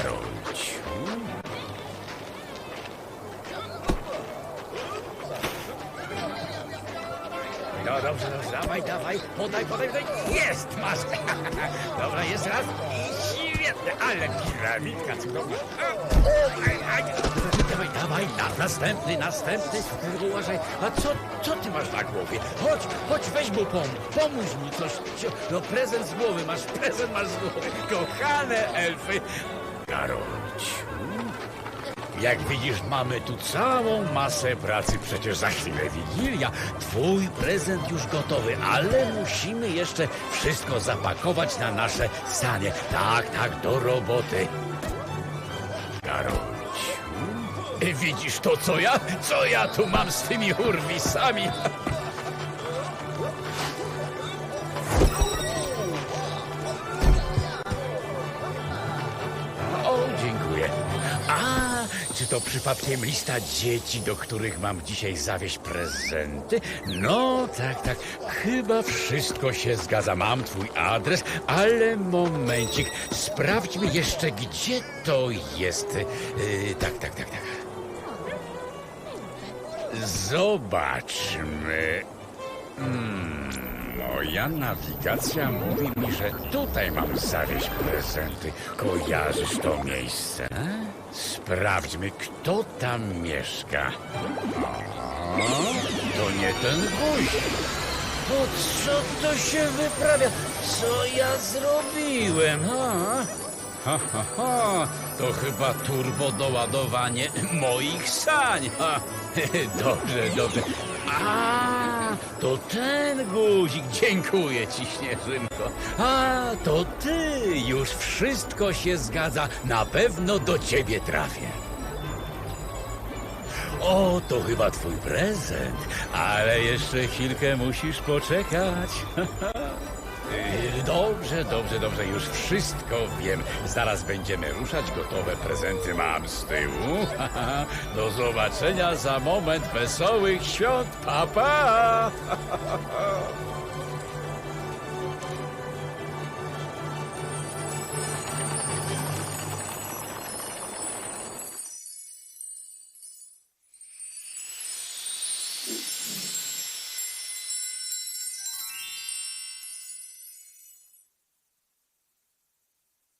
Harold. No dobrze, dobrze, dawaj, dawaj, podaj, podaj, podaj. Jest, masz. Dobra, jest raz i świetne, ale piramidka cudowna. Dawaj, dawaj, na, następny, następny. Uważaj, a co, co ty masz na głowie? Chodź, chodź, weź mu pomóż, pomóż mi coś. No prezent z głowy masz, prezent masz z głowy. Kochane elfy, Karolciu. Jak widzisz, mamy tu całą masę pracy. Przecież za chwilę Wigilia. Twój prezent już gotowy, ale musimy jeszcze wszystko zapakować na nasze stanie. Tak, tak, do roboty. Karolciu, widzisz to, co ja? Co ja tu mam z tymi urwisami? czy to przypadkiem lista dzieci, do których mam dzisiaj zawieźć prezenty? No, tak, tak. Chyba wszystko się zgadza. Mam twój adres, ale momencik. Sprawdźmy jeszcze, gdzie to jest. Yy, tak, tak, tak, tak. Zobaczmy. Hmm, moja nawigacja mówi mi, że tutaj mam zawieźć prezenty. Kojarzysz to miejsce? E? Sprawdźmy, kto tam mieszka. O, to nie ten guzik. Po co to się wyprawia? Co ja zrobiłem? Ha? Ha, ha, ha. To chyba turbodoładowanie moich sań. Ha. Dobrze, dobrze. A, to ten guzik. Dziękuję ci, Śnieżynko. A, to ty. Już wszystko się zgadza. Na pewno do ciebie trafię. O, to chyba twój prezent, ale jeszcze chwilkę musisz poczekać. Dobrze, dobrze, dobrze, już wszystko wiem. Zaraz będziemy ruszać, gotowe prezenty mam z tyłu. Do zobaczenia za moment, wesołych świąt, papa! Pa.